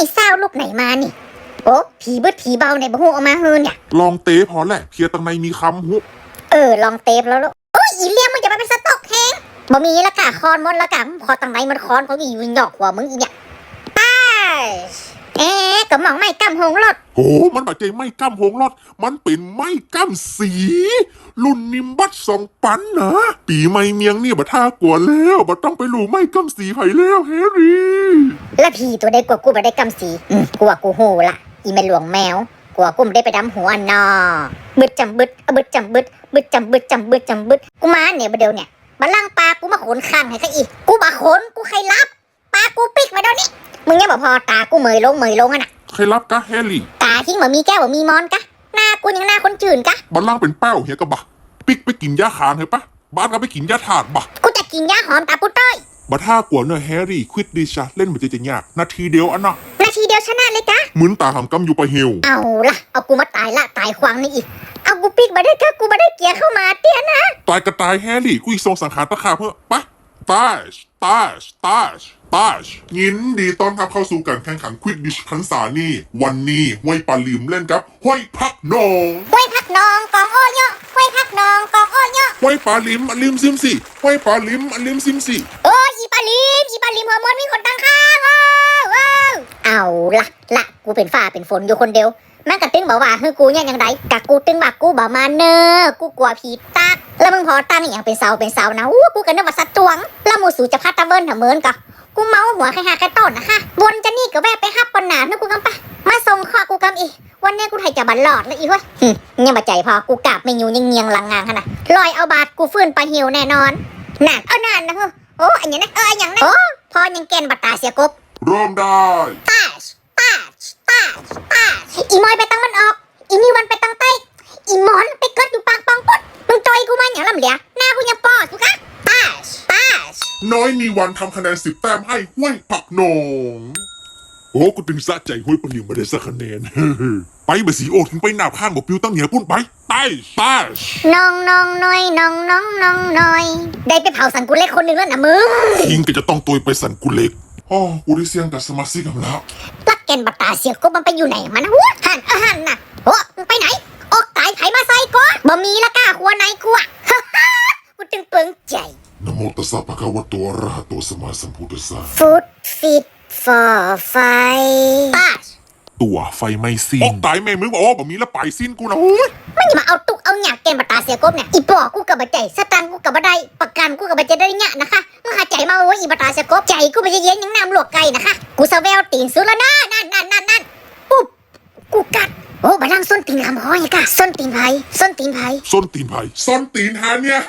ไม่เศร้าลูกไหนมานี่ โอ้ผีบึดผีเบาในบะฮูเอามาเฮือนเนี่ย ลองเตะพอแหละเพียตังในมีคำหุเออ ลองเตปแล้วลูกโอ้ยอีเลี้ยงมึงจะมาเป็นสต๊อกแฮงบ่มีละกะคอนหมดละกะพอตังไหนมันคอนเขาอีวินดอกหัวมึงอีเนี่ยไป เอ๊ะกระหม่องไม่กำหงรถโหมันบาดใจไม่ก้ามหงรอดมันเป็นไม่ก้ามสี รุ่นนิมบัตสองปันนะ ปีไม่เมียงเนี่ยบัท่ากลัวแล้วบัต้องไปหลูไม่ก้ามสีไผ่แล้วแฮร์รี่และผีตัวใดกว่ากูบ่ได้กำสีอืมกูว่ากูโหละอีแม่หลวงแมวกลัวกูไม่ได้ไปดำหัวนอบึดจำบึดอะบึดจำบึดบึดจำบึดจำบึดจำบึดกูมาเนี่ยบ่เดียวเนี่ยบัลลังก์ปลากูมาขนข้างให้เขาอีก กูบ่ขน อตากูเหมยลงเหมยลงอะน่ะใครรับกะแฮร์รี่ ตาทิ้งบ่มีแก้วบ่มีมอนกะ หน้ากูยังหน้าคนจืนกะบัลล่างเป็นเป้าเฮียกะบะ ปิกไปกินยาขานเหรอปะบ้านก็ไปกินยาถาดบะกูจะกินยาหอมตาปุ้ต้อยบัท่ากลัวเนอะแฮร์รี่ควิดดิชะเล่นมันจะจะยากนาทีเดียวอันน่ะนาทีเดียวชนะเลยกะเหมือนตาหำกำอยู่ไปเฮวเอาละเอากูมาตายละตายขวางนี่อีกเอากูปิกมาได้กะกูมาได้เกียร์เข้ามาเตี้ยนะตายกระตายแฮร์รี่กูอีกทรงสังขารตะขาบเพื่อไป ตาชตาชตาชตาชยินดีต้อนรับเข้าสู่การแข่งขันควิดดิชพันษานี่วันนี้ห้วยปลาลิมเล่นกับห้วยพักนองห้วยพักนองกองอ้อยเนาะห้วยพักนองกองอ้อยเนาะห้วยปลาลิมอันลิมซิมสิห้วยปลาลิมอันลิมซิมสิโอ้ยอีปาลิมอีปาลิมหัวมดมีคนตั้งข้างว้าวว้าวเอาละละกูเป็นฝ้าเป็นฝนอยู่คนเดียวแม่งกะตึงบอกว่าเฮ้ยกูเนี่ยยังไงกะกูตึงบักกูบอกมาเนอกูกลัวผีตัก แล้วมึงพอตั้งอหย่างเป็นเสาเป็นเสานะอู้กูกันนึกว่าสัตว์ตวง แล้วหมูสูจะพัดตะเบิ้ลเถอะเหมือนกะกูเมาหัวใครหากระต้นนะคะวนจะนี่ก็แวะไปฮับปนหนานึกกูกำปะมาส่งข้อกูกำอีวันนี้กูไทยจะบันหลอดแล้วอีเว้ยหึยังบาใจพอกูกราบไม่อยู่ยังเงียงหลังงานขนาดลอยเอาบาดกูฟื้นไปลาหิวแน่นอนนั่นเอานั่นนะเฮ้อโอ้อันนี้นะเอออันอย่างนั้นโอ้พอยังแกนบัตตาเสียกบเริ่มได้ตาชตาชตาชตาชอีมอยไปตั้งมันออก อีนี่วันไปตั้งใต้อีหมอนไปเกิดอยู่ปากปองปุ๊ดมึงจ อยกูมาอย่างลำเหลียหน้ากูยังปอดกูคะตาชตาชน้อยมีวันทำคะแนนสิบแต้มให้ห้วยผักนองโอ้กูตึงสะใจห้วยปลาลิมมาได้สักคะแนน ไปเบอร์สีโอถึงไปหนาบข้างบอกปิวตั้งเหนียปุ่นไปตายตายน้องน้องน้อยน้องน้องน้องน้อย ได้ไปเผาสันกูเล็กคนหนึ่งแล้วนะมึงทิงก็จะต้องตัวไปสันกุเล็กอ๋อกูได้เสียงกับสมาชิกกันแล้วลักแกนบัตตาเสียกบมันไปอยู่ไหนมันหัวหันเออหันน่ะโอ้มึงไปไหน ออกตายไผมาใส่กูบ่มีละก้าหัวไหนกูอะ ฮ่าฮ่ากูตึงเปิงใจ นะโมตัสสะภะคะวะโตอะระหะโตสัมมาสัมพุทธัสสะฟุตฟิตฟอไฟตาชตัวไฟไม่สิ้นออกตายแม่มึงบอกว่าบ่มีละไปสิ้นกูนะโอ้ยมันอย่ามาเอาตุกเอาหยาแกนบัตตาเสียกบเนี่ยอีปอกูกับบัใจสตังค์กูกับบัได้ประกันกูกับบัจะได้เนี่ยนะคะมึงหาใจมาโอ้ยอีบัตตาเสียกบใจกูไม่จะเย็นยังน้ำหลวกไก่นะคะกูสะแววตีนสุดแล้วนะนั่นนั่นนั่นนั่นปุ๊บกูกัดโอ้บัลังส้นตีนคำห้อยกะส้นตีนไผ่ส้นตีนไผ่ส้นตีนไผ่ส้นตีนหาเนี่ย